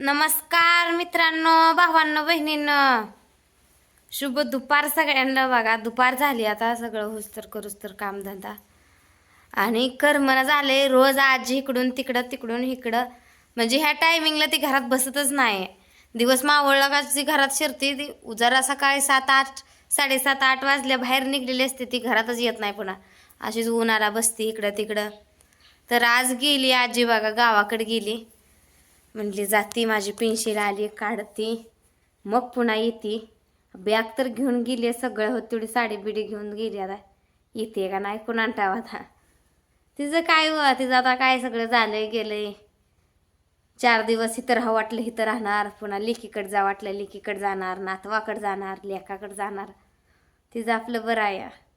नमस्कार मित्रांनो भावांनो बहिणींनो. शुभ दुपार सगळ्यांना बघा. दुपार झाली आता सगळं हुस्तर करूस्तर कामधंदा आणि करमना झाले. रोज आजी इकडून तिकडं तिकडून इकडं. म्हणजे ह्या टायमिंगला ती घरात बसतच नाही. दिवस मावळला का ती घरात शिरते ती जरा सकाळी सात आठ साडेसात आठ वाजल्या बाहेर निघलेली असते ती घरातच येत नाही पुन्हा. अशीच उन्हाळा बसते इकडं तिकडं. तर आज गेली आजी बघा गावाकडे गेली. म्हणली जाती माझी पेन्शिल आली काढती. मग पुन्हा येते. बॅग तर घेऊन गेली आहे सगळं होत तेवढी साडी बिडी घेऊन गेली आता. येते का नाही कोण टावा आता? तिचं काय व तिचं आता काय सगळं झालंय गेलंय. चार दिवस इथं राहा वाटलं इथं राहणार. पुन्हा लेकीकडे जा वाटलं लेकीकडे जाणार. नातवाकडे जाणार लेकाकडे जाणार. तिचं आपलं बरं आहे.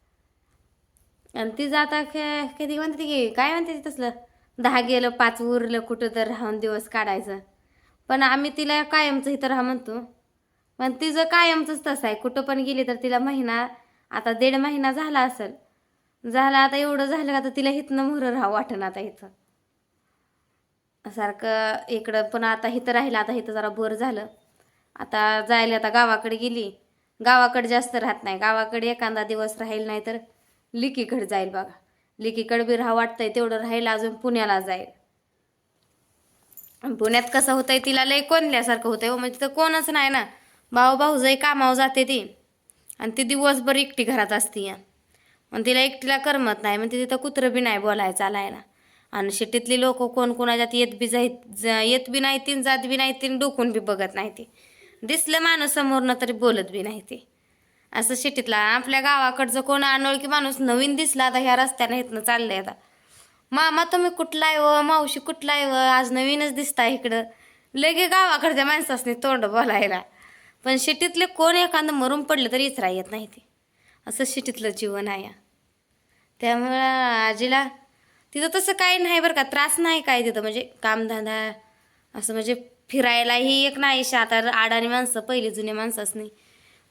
आणि तिचं आता क- कधी म्हणते की काय म्हणते तसलं? दहा गेलं पाच उरलं कुठं तर राहून दिवस काढायचं. पण आम्ही तिला कायमचं इथं राहा म्हणतो. पण तिचं कायमचंच तसं आहे. कुठं पण गेली तर तिला महिना आता दीड महिना झाला असेल. झाला आता एवढं झालं का तर तिला इथनं मोहरं राहा वाटण आता इथं. सारखं इकडं पण आता इथं राहिलं आता इथं जरा बोर झालं. आता जायला आता गावाकडे गेली. गावाकडे जास्त राहत नाही. गावाकडे एखादा दिवस राहील नाही तर लिकीकडे जाईल बघा. लेकीकडे बी राहा वाटतंय तेवढं राहील अजून पुण्याला जाईल. पुण्यात कसं होतंय तिला लय कोणल्यासारखं होतंय हो म्हणजे तिथं कोणच नाही ना. भाऊ भाऊ जाई कामावर जाते ती. आणि ती दिवसभर एकटी घरात असते. मग तिला एकटीला करमत नाही म्हणजे तिथं कुत्रं बी नाही बोलायला चालायला. आणि शिटीतली लोक कोण कोणाच्यात येत बी जाईत येत बी नाही तीन जात बी नाही तीन डोकून बी बघत नाही ती. दिसलं माणूस समोरनं तरी बोलत बी नाही ती. असं शिटीतला आपल्या गावाकडचं कोण अनोळखी माणूस नवीन दिसला आता ह्या रस्त्याने इथनं चाललंय आता. मामा तुम्ही कुठला आहे व? मावशी कुठला आहे व? आज नवीनच दिसता इकडं. लगे गावाकडच्या माणसासनी तोंड बोलायला. पण शिटीतले कोण एखादं मरून पडलं तरी इचरा येत नाही ते. असं शिटीतलं जीवन आहे. त्यामुळं आजीला तिथं तसं काही नाही बरं का. त्रास नाही काय तिथं. म्हणजे कामधंदा असं म्हणजे फिरायलाही एक नाही आता आडाणी माणसं पहिली जुनी माणसंच नाही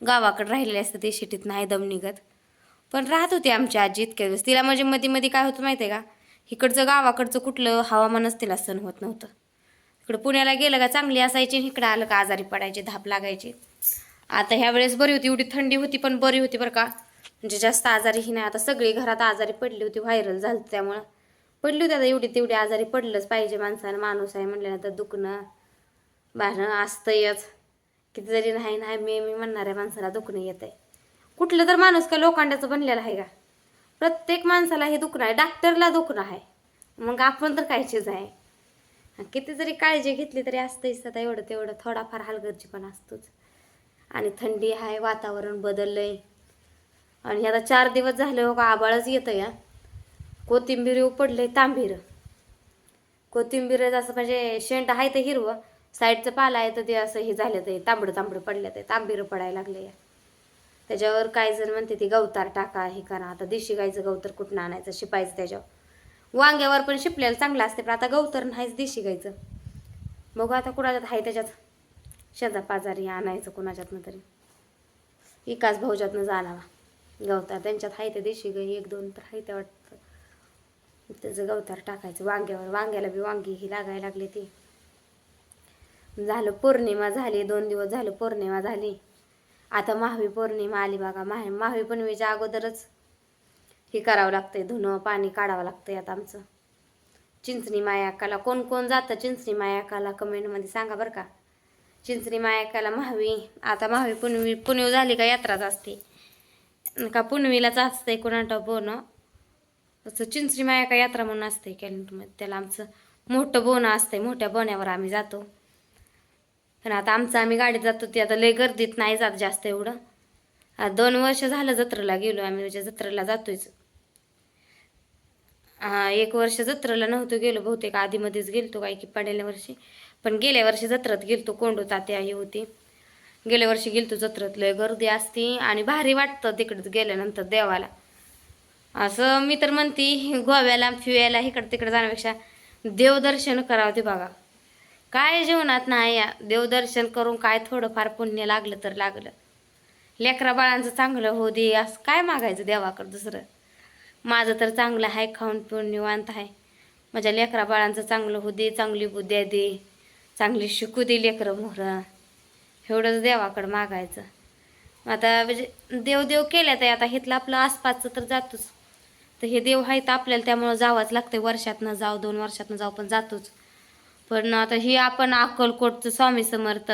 गावाकडे राहिलेले असतं ते शिटीत नाही दम निघत. पण राहत होती आमची आजी इतक्या दिवस. तिला म्हणजे मध्ये मध्ये काय होतं माहिती आहे का? इकडचं गावाकडचं कुठलं हवामानच तिला सण होत नव्हतं. इकडं पुण्याला गेलं का चांगली असायची आणि इकडं आलं का आजारी पडायची धाप लागायची. आता ह्या वेळेस बरी होती एवढी थंडी होती पण बरी होती बरं का. म्हणजे जास्त आजारीही नाही. आता सगळी घरात आजारी पडली होती व्हायरल झालं त्यामुळं. पडली होती आता एवढी तेवढी आजारी पडलंच पाहिजे माणसानं. माणूस आहे म्हटल्यानंतर दुखणं बाहेर असतंयच. किती जरी नाही नाही मी मी म्हणणाऱ्या माणसाला दुखणं येत आहे कुठलं तर माणूस का लोखंडाचं बनलेलं आहे का? प्रत्येक माणसाला हे दुखणं आहे डॉक्टरला दुखणं आहे. मग आपण तर काय चीज आहे? किती जरी काळजी घेतली तरी असतंच आता एवढं तेवढं थोडाफार हलगर्जी पण असतोच. आणि थंडी आहे वातावरण बदललंय. आणि आता चार दिवस झाले हो का आबाळच येतं या कोथिंबीर पडलंय तांबीर. कोथिंबीर असं म्हणजे शेंट आहे तर हिरवं साईडचं पाला आहे तर ते असं हे झालं ते तांबडं तांबडं पडलं ते तांबीर पडायला लागले त्याच्यावर काय जण म्हणते ते गवतार टाका हे करा. आता देशी गायचं गवतर कुठं आणायचं शिपायचं त्याच्यावर. वांग्यावर पण शिपल्याला चांगलं असते पण आता गवतर नाहीच देशी गायचं बघू आता कुणाच्यात आहे त्याच्यात. शेजा पाजारी आणायचं कुणाच्यातनं तरी. विकास भाऊच्यातनं जाणावा गवतार त्यांच्यात आहे ते देशी गाई एक दोन तर आहे ते वाटतं. त्याचं गवतार टाकायचं वांग्यावर. वांग्याला बी वांगी ही लागायला लागली ती. झालं पौर्णिमा झाली दोन दिवस झालं पौर्णिमा झाली. आता महावी पौर्णिमा आली बघा माहे महावी पौर्णिमेच्या अगोदरच हे करावं लागतंय धुणं पाणी काढावं लागतंय आता आमचं. चिंचणी मायाकाला कोण कोण जातं चिंचणी मायाकाला कमेंटमध्ये सांगा बरं का. चिंचणी मायाकाला महावी आता महावी पुनवी पुनव झाली का यात्राच असते. का पुनवीलाच असतंय कोणाटा बोनं? तसं चिंचणी मायाका यात्रा म्हणून असते कॅलेंडरमध्ये त्याला आमचं मोठं बोनं असतंय मोठ्या बोण्यावर आम्ही जातो. पण आता आमचं आम्ही गाडीत जातो ते आता लय गर्दीत नाही जात जास्त एवढं. आता दोन वर्ष झालं जत्रेला गेलो आम्ही म्हणजे जत्रेला जातोयच. हा एक वर्ष जत्रेला नव्हतो गेलो बहुतेक आधीमध्येच गेलतो काय की पडलेल्या वर्षी. पण गेल्या वर्षी जत्रेत गेलतो कोंडू तात्या ही होती. गेल्या वर्षी गेलतो जत्रेत लय गर्दी असती आणि भारी वाटतं तिकडं गेल्यानंतर देवाला. असं मी तर म्हणते गोव्याला फिवायला इकडं तिकडं जाण्यापेक्षा देवदर्शन करावं ते बघा. काय जीवनात नाही या. देवदर्शन करून काय थोडंफार पुण्य लागलं तर लागलं. लेकरा बाळांचं चांगलं हो दे असं काय मागायचं देवाकडं दुसरं? माझं तर चांगलं आहे खाऊन पिऊन निवांत आहे. माझ्या लेकरा बाळांचं चांगलं हो दे चांगली बुद्ध्या दे. चांगली शिकू दे लेकरं मोहरं एवढंच देवाकडं मागायचं. आता म्हणजे देव देव केल्या तर आता हिथलं आपलं आसपासचं तर जातोच. तर हे देव आहेत आपल्याला त्यामुळं जावंच लागते वर्षातनं जाऊ दोन वर्षातनं जाऊ पण जातोच. पण आता हे आपण अक्कलकोटचं स्वामी समर्थ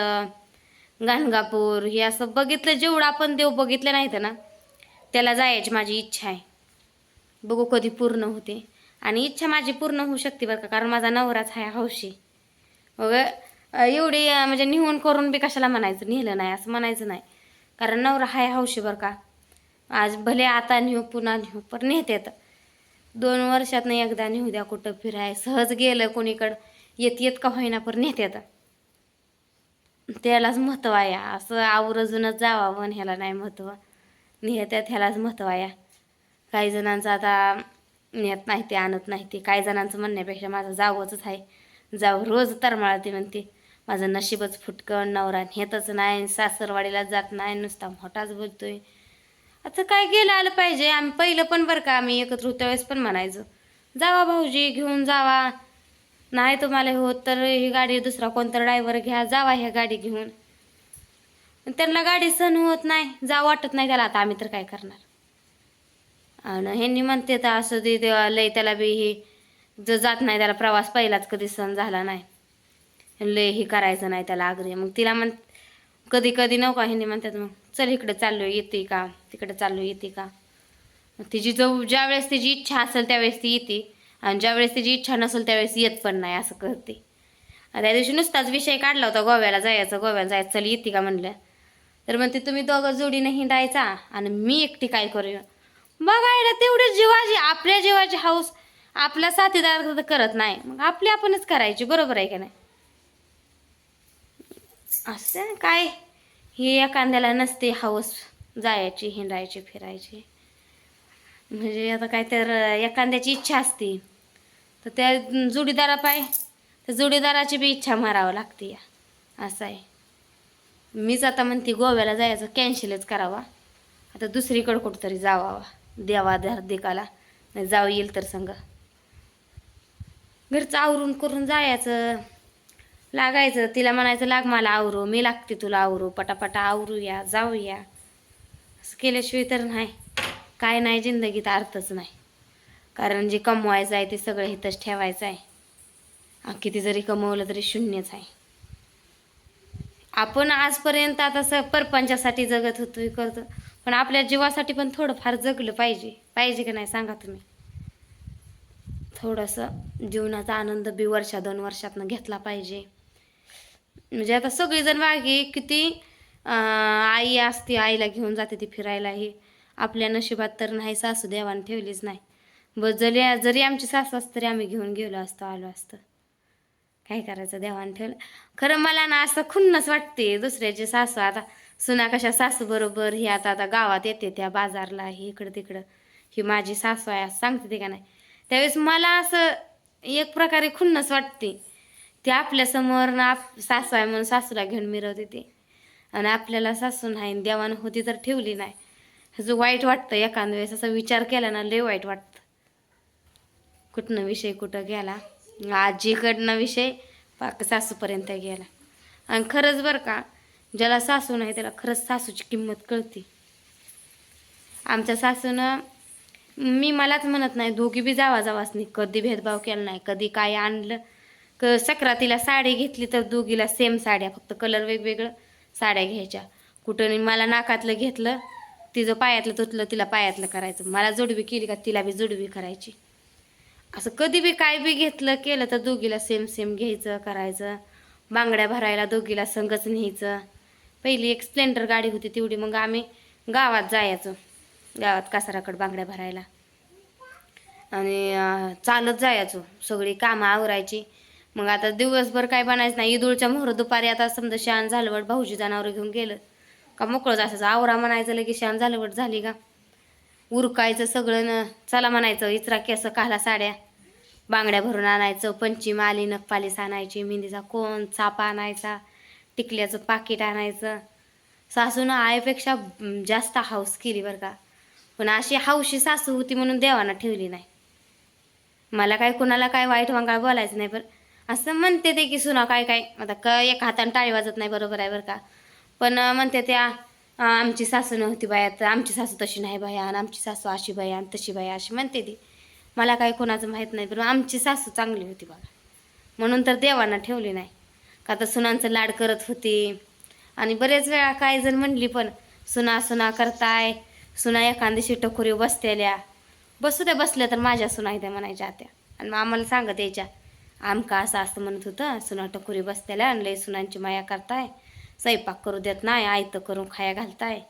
गाणगापूर हे असं बघितलं जेवढं आपण देव बघितलं नाही तर ना त्याला जायची माझी इच्छा आहे. बघू कधी पूर्ण होते. आणि इच्छा माझी पूर्ण होऊ शकते बरं का कारण माझा नवराच आहे हौशी. मग एवढी म्हणजे निहून करून बी कशाला म्हणायचं? नेलं नाही असं म्हणायचं नाही. कारण नवरा हाय हौशी बरं का. आज भले आता नेऊ पुन्हा नेऊ पण नेतात दोन वर्षातनं एकदा नेऊ द्या कुठं फिराय. सहज गेलं कोणीकडं. येत येत का होईना पण नेत्यात. त्यालाच महत्त्व आहे. असं आवरजूनच जावा पण ह्याला नाही महत्त्व नेत्यात ह्यालाच महत्त्व आहे. काही जणांचं आता नेत नाही ते आणत नाही ते. काही जणांचं म्हणण्यापेक्षा माझं जावंच आहे. जाऊ रोज तरमाळते म्हणते. माझं नशीबच फुटकं नवरा नेतच नाही सासरवाडीला जात नाही नुसता मोठाच बोलतोय. आता काय गेलं आलं पाहिजे? आम्ही पहिलं पण बरं का आम्ही एकत्र होत्या वेळेस पण म्हणायचो. जावा भाऊजी घेऊन जावा. नाही तुम्हाला होत तर ही गाडी दुसरा कोणता ड्रायव्हर घ्या जावा ह्या गाडी घेऊन. त्यांना गाडी सण होत नाही जा वाटत नाही त्याला. आता आम्ही तर काय करणार? आणि ह्यांनी म्हणते तर असं दे लय त्याला बी हे जर जात नाही त्याला प्रवास पहिलाच कधी सण झाला नाही. लय हे करायचं नाही त्याला आग्रह. मग तिला म्हण कधी कधी नका ह्यांनी म्हणतात मग चल इकडे चाललो येते का? तिकडे चाललो येते का? तिची जो ज्यावेळेस तिची इच्छा असेल त्यावेळेस ती येते. आणि ज्यावेळेस तिची इच्छा नसेल त्यावेळेस येत पण नाही असं करते. त्या दिवशी नुसताच विषय काढला होता गोव्याला जायचं गोव्याला जायचं चल येते का म्हणलं. तर म्हणते तुम्ही दोघं जोडीने हिंडायचा आणि मी एकटी काय करूया बघायला तेवढे जीवाची आपल्या जीवाची हाऊस आपल्या साथीदार तर करत नाही. मग आपली आपणच करायची बरोबर आहे का नाही? असं काय? ही एखाद्याला नसते हाऊस जायची हिंडायची फिरायची. म्हणजे आता काय तर एखाद्याची इच्छा असते तर त्या जोडीदारा पाय त्या जोडीदाराची बी इच्छा मारावं लागते या. असं आहे. मीच आता म्हणते गोव्याला जायचं कॅन्सलच करावा. आता दुसरीकडं कुठंतरी जावावा देवा दर्दिकाला नाही जाऊ येईल तर संग. घरचं आवरून करून जायचं. लागायचं तिला म्हणायचं लाग मला आवरू मी लागते तुला आवरू पटापटा आवरूया जाऊया. असं केल्याशिवाय तर नाही. काय नाही जिंदगीत अर्थच नाही. कारण जे कमवायचं आहे ते सगळं इथंच ठेवायचं आहे. किती जरी कमवलं तरी शून्यच आहे. आपण आजपर्यंत आता स परपंचासाठी जगत होतो हे करतो. पण आपल्या जीवासाठी पण थोडंफार जगलं पाहिजे. पाहिजे की नाही सांगा तुम्ही? थोडंसं जीवनाचा आनंद बी वर्षा दोन वर्षातनं घेतला पाहिजे. म्हणजे आता सगळीजण वागे किती आई असते आईला घेऊन जाते ती फिरायला. ही आपल्या नशिबात तर नाही सासू देवाने ठेवलीच नाही. बस जरी जरी आमची सासू असतं तरी आम्ही घेऊन गेलो असतो आलो असतं. काय करायचं देवाने ठेवलं? खरं मला ना असं खुन्नच वाटते दुसऱ्याची सासू. आता सुना कशा सासू बरोबर ही आता आता गावात येते त्या बाजारला ही इकडं तिकडं. ही माझी सासू आहे असं सांगते ते का नाही? त्यावेळेस मला असं एक प्रकारे खुन्नच वाटते. ते आपल्यासमोर ना आप सासू आहे म्हणून सासूला घेऊन मिरवते ते. आणि आपल्याला सासू नाही आणि देवानं होती तर ठेवली नाही. ह्याचं वाईट वाटतं एखाद्या वेळेस असा विचार केला ना लय वाईट वाटतं. कुठनं विषय कुठं गेला? आजीकडनं विषय पाक सासूपर्यंत गेला. आणि खरंच बरं का ज्याला सासू नाही त्याला खरंच सासूची किंमत कळते. आमच्या सासूनं मी मलाच म्हणत नाही दोघी बी जावा जावाच नाही कधी भेदभाव केला नाही कधी काय आणलं. क सक्रातीला साडी घेतली तर दोघीला सेम साड्या फक्त कलर वेगवेगळं साड्या घ्यायच्या. कुठं मला नाकातलं घेतलं तिचं पायातलं तुटलं तिला पायातलं करायचं. मला जोडवी केली का तिला बी जोडवी करायची. असं कधी बी काय बी घेतलं केलं तर दोघीला सेम सेम घ्यायचं करायचं. बांगड्या भरायला दोघीला संगच न्यायचं. पहिली एक स्प्लेंडर गाडी होती तेवढी मग आम्ही गावात जायचो. गावात कासाराकडे बांगड्या भरायला. आणि चालत जायचो. सगळी कामं आवरायची. मग आता दिवसभर काय बनायचं नाही. ईदुळच्या मोहर दुपारी आता समजा शान झालवड भाऊजी जनावर घेऊन गेलं. का मोकळं असायचं आवरा म्हणायचं लगेच शान झालवट झाली का? उरकायचं सगळं न चला म्हणायचं इचरा केस काला साड्या बांगड्या भरून आणायचं पंची माली नखपालीस आणायची मेहंदीचा कोण चापा आणायचा टिकल्याचं पाकिट आणायचं. सासूनं आईपेक्षा जास्त हाऊस केली बरं का. पण अशी हाऊशी सासू होती म्हणून देवाना ठेवली नाही. मला काय कुणाला काय वाईट वांगाळ बोलायचं नाही पण असं म्हणते ते की सुना काय काय? आता क एक हाताने टाळी वाजत नाही बरोबर आहे बरं का. पण म्हणते त्या आमची सासू नव्हती बाया तर आमची सासू तशी नाही बाया आणि आमची सासू अशी बाया आणि तशी बाया अशी म्हणते ती. मला काही कोणाचं माहीत नाही पण आमची सासू चांगली होती बघा. म्हणून तर देवांना ठेवली नाही. का तर सुनांचं लाड करत होती. आणि बरेच वेळा काय जण म्हणली पण सुना सुना करताय सुना एखाद्याशी टकोरी बसतेल्या. बसू द्या बसल्या तर माझ्या सुना त्या म्हणायच्या त्या आणि मग आम्हाला सांगत यायच्या आमका असं असं म्हणत होतं सुना टकोरी बसतेल्या आणि लय सुनांची माया करताय. स्वयंपाक करू देत नाही आयतं करून खाया घालताय.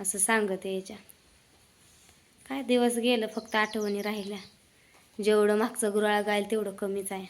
असं सांगत याच्या. काय दिवस गेलं फक्त आठवणी राहिल्या. जेवढं मागचं गुराळ गायल तेवढं कमीच आहे.